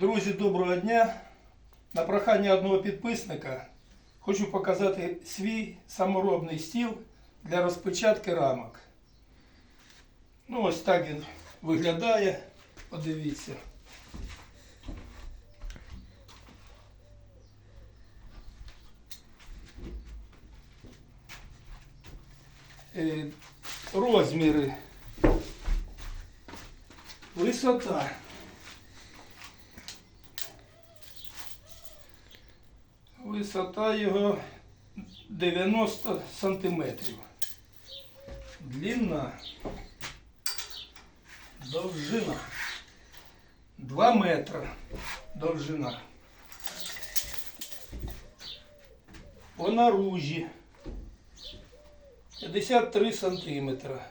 Друзі, доброго дня! На прохання одного підписника хочу показати свій саморобний стіл для розпечатки рамок. Ну, ось так він виглядає. Подивіться. Е, Розміри. Висота. Висота його 90 сантиметрів. Длина. Довжина. 2 метри довжина. По наружі 53 сантиметра.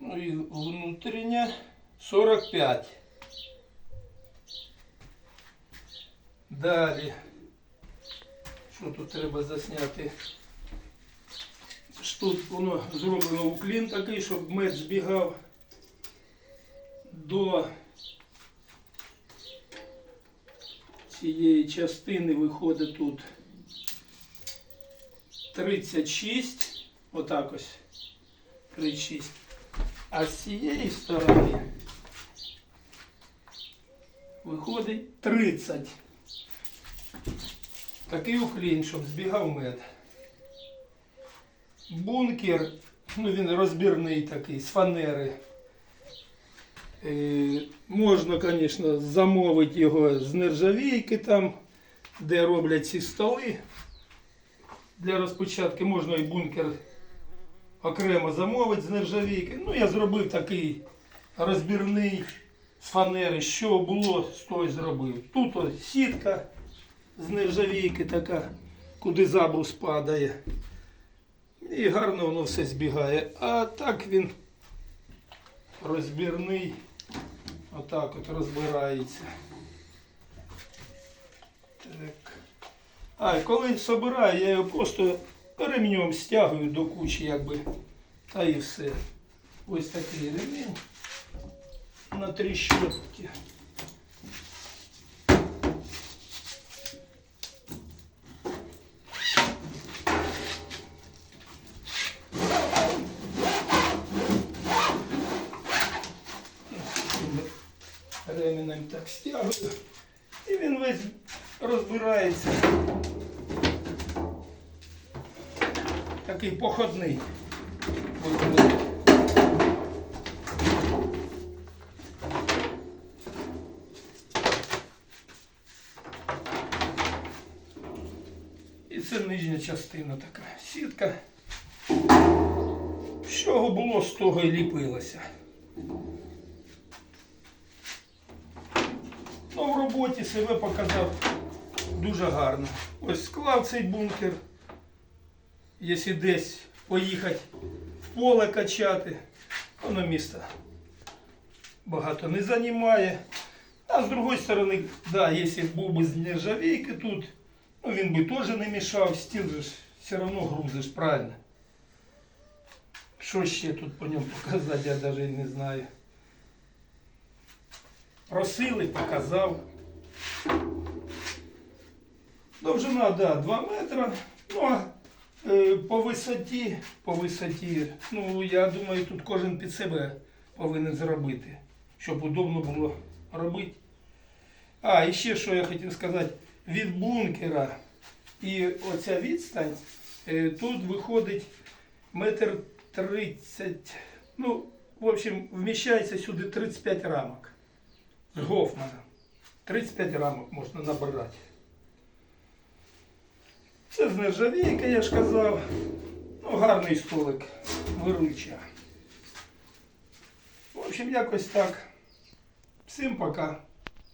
Ну і внутрішня 45. Далі. Що тут треба засняти? Тут воно зроблено уклін такий, щоб мед збігав до цієї частини виходить тут 36. Отак ось. 36. А з цієї сторони виходить 30. Такий уклін, щоб збігав мед. Бункер, ну він розбірний такий, з фанери. Е, можна, звісно, замовити його з нержавійки там, де роблять ці столи. Для розпочатки можна і бункер окремо замовити з нержавійки. Ну, я зробив такий розбірний з фанери. Що було, з того й зробив. Тут ось сітка з нержавійки така, куди забрус падає. І гарно воно все збігає. А так він розбірний. Отак от розбирається. Так. А, коли собираю, я його просто ремнем стягую до кучі, якби. Та і все. Ось такий ремінь на три щотки. Так стягую. І він весь розбирається. Такий походний. І це нижня частина така сітка. З чого було, з того і ліпилося. Ну, в роботі себе показав дуже гарно. Ось склав цей бункер. Якщо десь поїхати в поле качати, воно місто багато не займає. А з другої сторони, да, якщо був би з нержавійки тут, ну він би теж не мішав, стіл же ж все одно грузиш, правильно. Що ще тут по ньому показати, я навіть не знаю. Просили, показав. Довжина, да, 2 метра. Ну, а е, по висоті, по висоті, ну, я думаю, тут кожен під себе повинен зробити, щоб удобно було робити. А, і ще що я хотів сказати, від бункера і оця відстань, е, тут виходить метр тридцять, ну, в общем, вміщається сюди 35 рамок з Гофмана. 35 рамок можна набрати. Це з нержавійки, я ж казав. Ну, гарний столик, вируча. В общем, якось так. Всім пока.